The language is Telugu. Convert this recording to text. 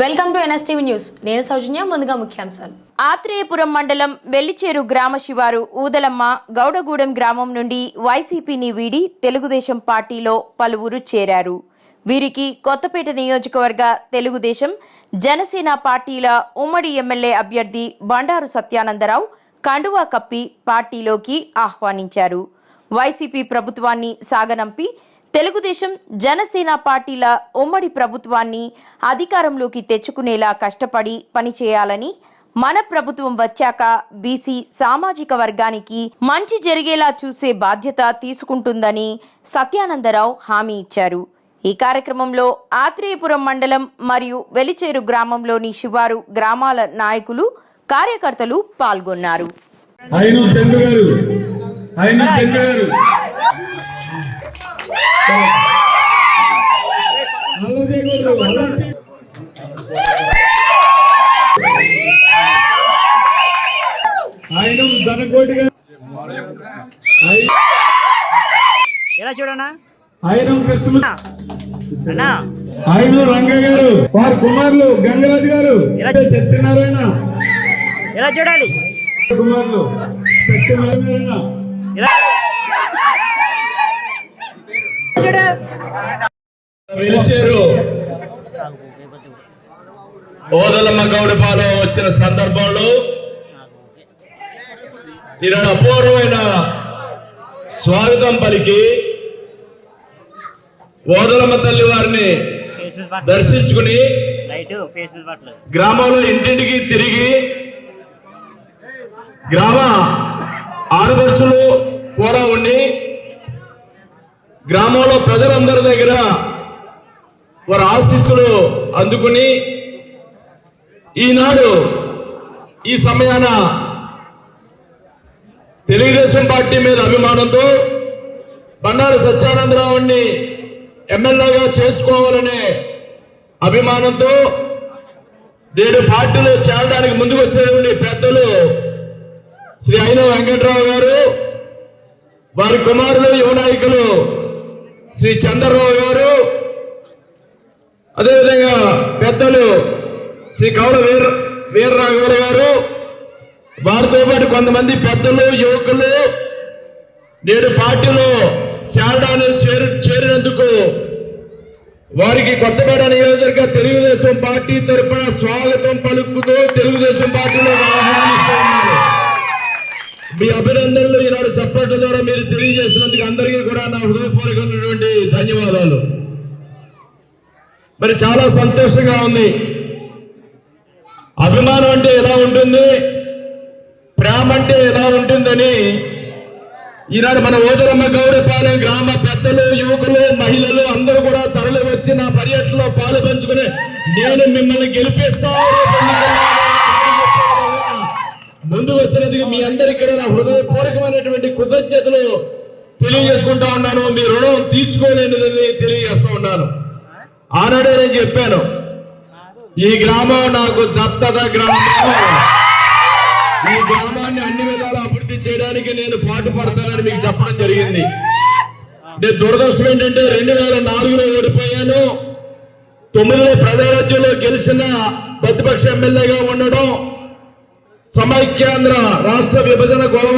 Welcome to NSTV news. నేను సౌజన్య ముందుగా ముఖ్యాంశాలు. ఆత్రేయపురం మండలం వెల్లిచేరు గ్రామ శివారు ఊదలమ్మ గౌడగూడెం గ్రామం నుండి వైసీపీని వీడి తెలుగుదేశం పార్టీలో పలువురు చేరారు. వీరికి కొత్తపేట నియోజకవర్గ తెలుగుదేశం జనసేన పార్టీల ఉమ్మడి ఎమ్మెల్యే అభ్యర్థి బండారు సత్యానందరావు కండువా కప్పి పార్టీలోకి ఆహ్వానించారు. వైసీపీ ప్రభుత్వాన్ని సాగనంపి తెలుగుదేశం జనసేన పార్టీల ఉమ్మడి ప్రభుత్వాన్ని అధికారంలోకి తెచ్చుకునేలా కష్టపడి పనిచేయాలని మన ప్రభుత్వం వచ్చాక బీసీ సామాజిక వర్గానికి మంచి జరిగేలా చూసే బాధ్యత తీసుకుంటుందని సత్యానందరావు హామీ ఇచ్చారు. ఈ కార్యక్రమంలో ఆత్రేయపురం మండలం మరియు వెలిచేరు గ్రామంలోని శివారు గ్రామాల నాయకులు కార్యకర్తలు పాల్గొన్నారు ఆయన చంద్ర గారు ఆయన చంద్ర గారు అల్లరి చేయకూడదు, అల్లరి చేయ- ఆయన ధనకోటి ఎలా చూడనా ఆయన కృష్ణ ఆయన రంగ గారు వారి కుమారులు గంగరాజు గారు సత్యనారాయణ. ఎలా చూడాలి? కుమారులు సత్యనారాయణ ఎలా చూడ పిలిచారు. ఓదలమ్మ గౌడపాలెం వచ్చిన సందర్భంలో ఈనాడు అపూర్వమైన స్వాగతం పలికి ఓదలమ్మ తల్లి వారిని దర్శించుకుని గ్రామంలో ఇంటింటికి తిరిగి గ్రామ ఆడపడుచులు కూడా ఉండి గ్రామంలో ప్రజలందరి దగ్గర వారి ఆశీస్సులు అందుకుని ఈనాడు ఈ సమయాన తెలుగుదేశం పార్టీ మీద అభిమానంతో బండారు సత్యానందరావుని ఎమ్మెల్యేగా చేసుకోవాలనే అభిమానంతో నేడు పార్టీలో చేరడానికి ముందుకు వచ్చినటువంటి పెద్దలు శ్రీ అయిన వెంకట్రావు గారు వారి కుమారులు యువ నాయకులు శ్రీ చంద్రరావు గారు అదేవిధంగా పెద్దలు శ్రీ కౌల వీర వీర రాఘవులు గారు వారితో పాటు కొంతమంది పెద్దలు యువకులు నేడు పార్టీలో చేరడానికి చేరు చేరినందుకు వారికి కొత్తపేట నియోజకవర్గ తెలుగుదేశం పార్టీ తరఫున స్వాగతం పలుకుతూ తెలుగుదేశం పార్టీలో ఆహ్వానిస్తూ ఉన్నారు. మీ అభినందనలు ఈనాడు చప్పట్ల ద్వారా మీరు తెలియజేసినందుకు అందరికీ కూడా నా హృదయపూర్వకమైనటువంటి ధన్యవాదాలు. మరి చాలా సంతోషంగా ఉంది. అభిమానం అంటే ఎలా ఉంటుంది? ప్రేమ అంటే ఎలా ఉంటుందని ఈనాడు మన ఓదరమ్మ గౌడపాలెం గ్రామ పెద్దలు యువకులు మహిళలు అందరూ కూడా తరలి వచ్చి నా పర్యటనలో పాలు పంచుకుని నేను మిమ్మల్ని గెలిపిస్తాను ముందు వచ్చినందుకు మీ అందరికీ కూడా నా హృదయపూర్వకమైనటువంటి కృతజ్ఞతలు తెలియజేసుకుంటా ఉన్నాను. మీ రుణం తీర్చుకోలేనిదని తెలియజేస్తా ఉన్నాను. ఆనాడే నేను చెప్పాను ఈ గ్రామం నాకు దత్తత గ్రామం ఈ గ్రామాన్ని అన్ని విధాలు అభివృద్ధి చేయడానికి నేను పాటు పడతానని మీకు చెప్పడం జరిగింది. నేను దురదృష్టం ఏంటంటే రెండు వేల నాలుగులో ఓడిపోయాను. తొమ్మిదిలో ప్రజారాజ్యంలో గెలిచిన ప్రతిపక్ష ఎమ్మెల్యేగా ఉండడం సమైక్యాంధ్ర రాష్ట్ర విభజన గొడవ